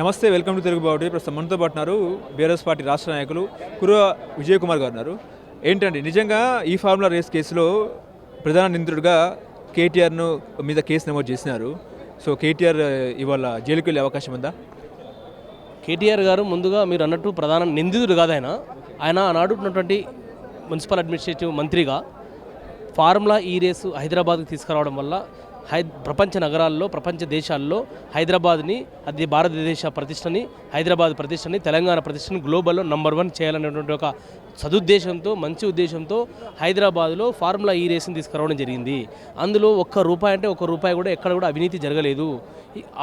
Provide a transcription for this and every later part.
నమస్తే welcome to Telugu బాబు ప్రస్తుతం మనతో పాటున్నారు బీఆర్ఎస్ పార్టీ రాష్ట్ర నాయకులు కుర్ర విజయ్ కుమార్ గారు ఉన్నారు. ఏంటండి నిజంగా ఈ ఫార్ములా రేస్ కేసులో ప్రధాన నిందితుడిగా కేటీఆర్ను మీద కేసు నమోదు చేసినారు. సో కేటీఆర్ ఇవాళ జైలుకి వెళ్ళే అవకాశం ఉందా? కేటీఆర్ గారు ముందుగా మీరు అన్నట్టు ప్రధాన నిందితుడు కాదు ఆయన. ఆయన ఆనాడు ఉన్నటువంటి మున్సిపల్ అడ్మినిస్ట్రేటివ్ మంత్రిగా ఫార్ములా ఈ రేసు హైదరాబాద్కి తీసుకురావడం వల్ల హై ప్రపంచ నగరాల్లో ప్రపంచ దేశాల్లో హైదరాబాద్ని అది భారతదేశ ప్రతిష్టని హైదరాబాద్ ప్రతిష్టని తెలంగాణ ప్రతిష్టని గ్లోబల్లో నంబర్ వన్ చేయాలనేటువంటి ఒక సదుద్దేశంతో మంచి ఉద్దేశంతో హైదరాబాద్లో ఫార్ములా ఈ రేసుని తీసుకురావడం జరిగింది. అందులో ఒక్క రూపాయి అంటే ఒక్క రూపాయి కూడా ఎక్కడ కూడా అవినీతి జరగలేదు.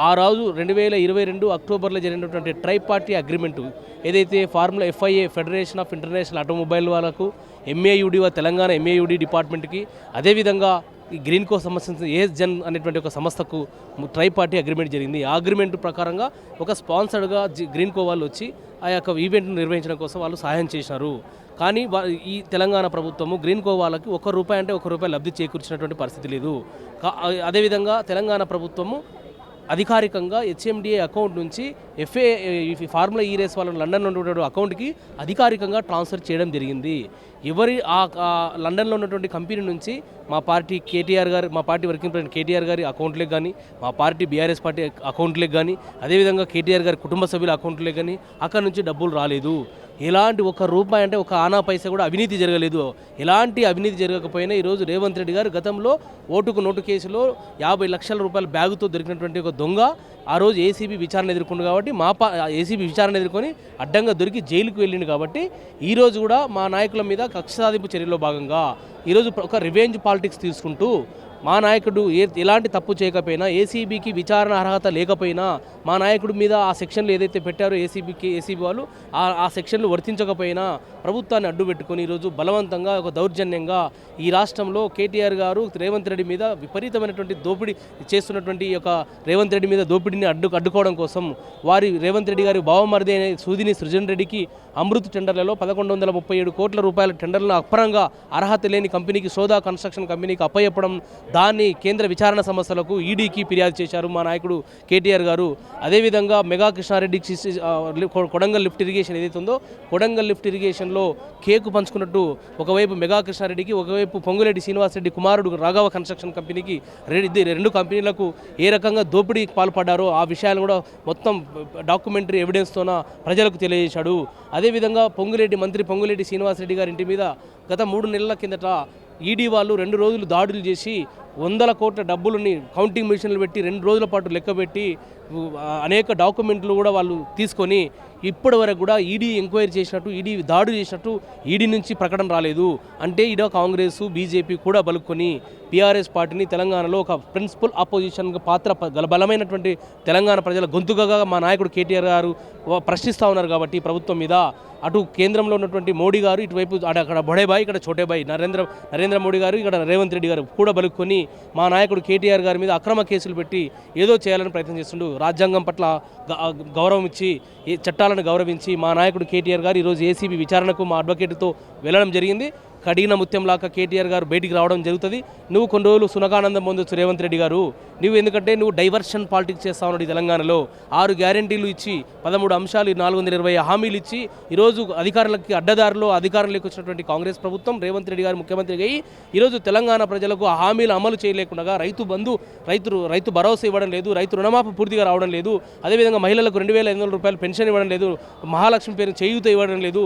ఆ రోజు రెండు వేల ఇరవై రెండు అక్టోబర్లో జరిగినటువంటి ట్రై పార్టీ అగ్రిమెంటు ఏదైతే formula FIA federation of international automobile వాళ్ళకు ఎంఏయుడి తెలంగాణ ఎంఏయుడి డిపార్ట్మెంట్కి అదేవిధంగా ఈ గ్రీన్ కో సంబంధించిన ఏజ్ జన్ అనేటువంటి ఒక సంస్థకు ట్రై పార్టీ అగ్రిమెంట్ జరిగింది. ఆ అగ్రిమెంట్ ప్రకారంగా ఒక స్పాన్సర్డ్గా గ్రీన్ కో వాళ్ళు వచ్చి ఆ యొక్క ఈవెంట్ను నిర్వహించడం కోసం వాళ్ళు సహాయం చేసినారు కానీ ఈ తెలంగాణ ప్రభుత్వము గ్రీన్ కో వాళ్ళకి ఒక రూపాయి అంటే ఒక రూపాయి లబ్ధి చేకూర్చినటువంటి పరిస్థితి లేదు. అదేవిధంగా తెలంగాణ ప్రభుత్వము అధికారికంగా హెచ్ఎండిఏ అకౌంట్ నుంచి ఎఫ్ఏ ఫార్ములా ఈ రేస్ వాళ్ళ లండన్లో ఉన్నటువంటి అకౌంట్కి అధికారికంగా ట్రాన్స్ఫర్ చేయడం జరిగింది. ఎవరి ఆ లండన్లో ఉన్నటువంటి కంపెనీ నుంచి మా పార్టీ కేటీఆర్ గారు మా పార్టీ వర్కింగ్ ప్రెసిడెంట్ కేటీఆర్ గారి అకౌంట్లకు కానీ మా పార్టీ బీఆర్ఎస్ పార్టీ అకౌంట్లకు కానీ అదేవిధంగా కేటీఆర్ గారి కుటుంబ సభ్యుల అకౌంట్లకు కానీ అక్కడ నుంచి డబ్బులు రాలేదు. ఎలాంటి ఒక రూపాయి అంటే ఒక ఆనా పైసా కూడా అవినీతి జరగలేదు. ఎలాంటి అవినీతి జరగకపోయినా ఈరోజు రేవంత్ రెడ్డి గారు గతంలో ఓటుకు నోటు కేసులో యాభై లక్షల రూపాయల బ్యాగుతో దొరికినటువంటి ఒక దొంగ ఆ రోజు ఏసీబీ విచారణ ఎదుర్కొండు కాబట్టి మా పా ఏసీబీ విచారణ ఎదుర్కొని అడ్డంగా దొరికి జైలుకు వెళ్ళిండు కాబట్టి ఈరోజు కూడా మా నాయకుల మీద కక్ష సాధింపు చర్యలో భాగంగా ఈరోజు ఒక రివెంజ్ పాలిటిక్స్ తీసుకుంటూ మా నాయకుడు ఏ ఎలాంటి తప్పు చేయకపోయినా ఏసీబీకి విచారణ అర్హత లేకపోయినా మా నాయకుడి మీద ఆ సెక్షన్లు ఏదైతే పెట్టారో ఏసీబీకి ఏసీబీ వాళ్ళు ఆ ఆ సెక్షన్లు వర్తించకపోయినా ప్రభుత్వాన్ని అడ్డు పెట్టుకొని ఈరోజు బలవంతంగా ఒక దౌర్జన్యంగా ఈ రాష్ట్రంలో కేటీఆర్ గారు రేవంత్ రెడ్డి మీద విపరీతమైనటువంటి దోపిడీ చేస్తున్నటువంటి ఈ యొక్క రేవంత్ రెడ్డి మీద దోపిడీని అడ్డు అడ్డుకోవడం కోసం వారి రేవంత్ రెడ్డి గారి బావమరిది అనే సూదిని సృజన్ రెడ్డికి అమృత్ టెండర్లలో పదకొండు వందల ముప్పై ఏడు కోట్ల రూపాయల టెండర్లను అపరంగా అర్హత లేని కంపెనీకి సోదా కన్స్ట్రక్షన్ కంపెనీకి అప్పయ్యప్పడం దాన్ని కేంద్ర విచారణ సంస్థలకు ఈడీకి ఫిర్యాదు చేశారు మా నాయకుడు కేటీఆర్ గారు. అదేవిధంగా మెగా కృష్ణారెడ్డికి కొడంగల్ లిఫ్ట్ ఇరిగేషన్ ఏదైతే ఉందో కొడంగల్ లిఫ్ట్ ఇరిగేషన్లో కేకు పంచుకున్నట్టు ఒకవైపు మెగా కృష్ణారెడ్డికి ఒకవైపు పొంగులేటి శ్రీనివాసరెడ్డి కుమారుడు రాఘవ కన్స్ట్రక్షన్ కంపెనీకి ఇది రెండు కంపెనీలకు ఏ రకంగా దోపిడీకి పాల్పడ్డారో ఆ విషయాలు కూడా మొత్తం డాక్యుమెంటరీ ఎవిడెన్స్తోన ప్రజలకు తెలియజేశాడు. అదేవిధంగా పొంగులేటి మంత్రి పొంగులేటి శ్రీనివాసరెడ్డి గారి ఇంటి మీద గత మూడు నెలల కిందట ఈడీ వాళ్ళు రెండు రోజులు దాడులు చేసి వందల కోట్ల డబ్బులని కౌంటింగ్ మిషన్లు పెట్టి రెండు రోజుల పాటు లెక్కబెట్టి అనేక డాక్యుమెంట్లు కూడా వాళ్ళు తీసుకొని ఇప్పటి వరకు కూడా ఈడీ ఎంక్వైరీ చేసినట్టు ఈడీ దాడి చేసినట్టు ఈడీ నుంచి ప్రకటన రాలేదు. అంటే ఇడో కాంగ్రెస్ బీజేపీ కూడా బలుక్కొని పీఆర్ఎస్ పార్టీని తెలంగాణలో ఒక ప్రిన్సిపల్ అపోజిషన్ పాత్ర బలమైనటువంటి తెలంగాణ ప్రజల గొంతుకగా మా నాయకుడు కేటీఆర్ గారు ప్రశ్నిస్తూ ఉన్నారు కాబట్టి ప్రభుత్వం మీద. అటు కేంద్రంలో ఉన్నటువంటి మోడీ గారు ఇటువైపు అక్కడ బొడేబాయి ఇక్కడ చోటేబాయి నరేంద్ర నరేంద్ర మోడీ గారు ఇక్కడ రేవంత్ రెడ్డి గారు కూడా బలుక్కొని మా నాయకుడు కేటీఆర్ గారి మీద అక్రమ కేసులు పెట్టి ఏదో చేయాలని ప్రయత్నం చేస్తుండు. రాజ్యాంగం పట్ల గ- గౌరవం ఇచ్చి చట్టాలను గౌరవించి మా నాయకుడు కేటీఆర్ గారు ఈరోజు ఏసీబీ విచారణకు మా అడ్వకేట్తో వెళ్ళడం జరిగింది. కడిగిన ముత్యం లాగా కేటీఆర్ గారు బయటికి రావడం జరుగుతుంది. నువ్వు కొన్ని రోజులు సునకానందం పొందొచ్చు రేవంత్ రెడ్డి గారు. నువ్వు ఎందుకంటే నువ్వు డైవర్షన్ పాలిటిక్స్ చేస్తావు ఈ తెలంగాణలో. ఆరు గ్యారంటీలు ఇచ్చి పదమూడు అంశాలు నాలుగు వందల ఇరవై హామీలు ఇచ్చి ఈరోజు అధికారులకి అడ్డదారిలో అధికారంలోకి వచ్చినటువంటి కాంగ్రెస్ ప్రభుత్వం రేవంత్ రెడ్డి గారు ముఖ్యమంత్రిగా అయ్యి ఈరోజు తెలంగాణ ప్రజలకు ఆ హామీలు అమలు చేయలేకుండా రైతు బంధు రైతు రైతు భరోసా ఇవ్వడం లేదు రైతు రుణమాఫీ పూర్తిగా రావడం లేదు. అదేవిధంగా మహిళలకు రెండు వేల ఐదు వందల రూపాయలు పెన్షన్ ఇవ్వడం లేదు. మహాలక్ష్మి పేరు చేయూత ఇవ్వడం లేదు.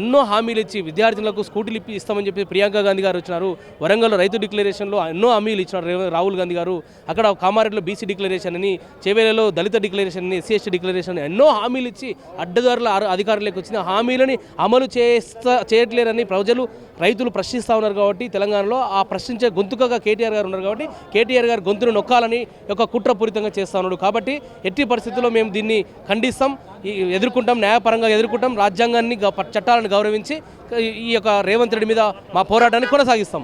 ఎన్నో హామీలు ఇచ్చి విద్యార్థులకు స్కూటీలు ఇప్పి ఇస్తామని చెప్పి ప్రియాంక గాంధీ గారు వచ్చినారు. వరంగల్లో రైతు డిక్లరేషన్లో ఎన్నో హామీలు ఇచ్చినారు రాహుల్ గాంధీ గారు. అక్కడ కామారెడ్డిలో బీసీ డిక్లరేషన్ అని చేవేలలో దళిత డిక్లరేషన్ అని ఎస్సీ ఎస్టీ డిక్లరేషన్ అని ఎన్నో హామీలు ఇచ్చి అడ్డదారుల అధికారులకు వచ్చిన హామీలని అమలు చేస్తా చేయట్లేరని ప్రజలు రైతులు ప్రశ్నిస్తూ ఉన్నారు కాబట్టి తెలంగాణలో ఆ ప్రశ్నించే గొంతుకగా కేటీఆర్ గారు ఉన్నారు కాబట్టి కేటీఆర్ గారు గొంతును నొక్కాలని ఒక కుట్రపూరితంగా చేస్తూ ఉన్నాడు. కాబట్టి ఎట్టి పరిస్థితుల్లో మేము దీన్ని ఖండిస్తాం ఎదుర్కొంటాం న్యాయపరంగా ఎదుర్కొంటాం రాజ్యాంగాన్ని చట్టాలను గౌరవించి ఈ యొక్క రేవంత్ రెడ్డి మీద మా పోరాటాన్ని కొనసాగిస్తాం.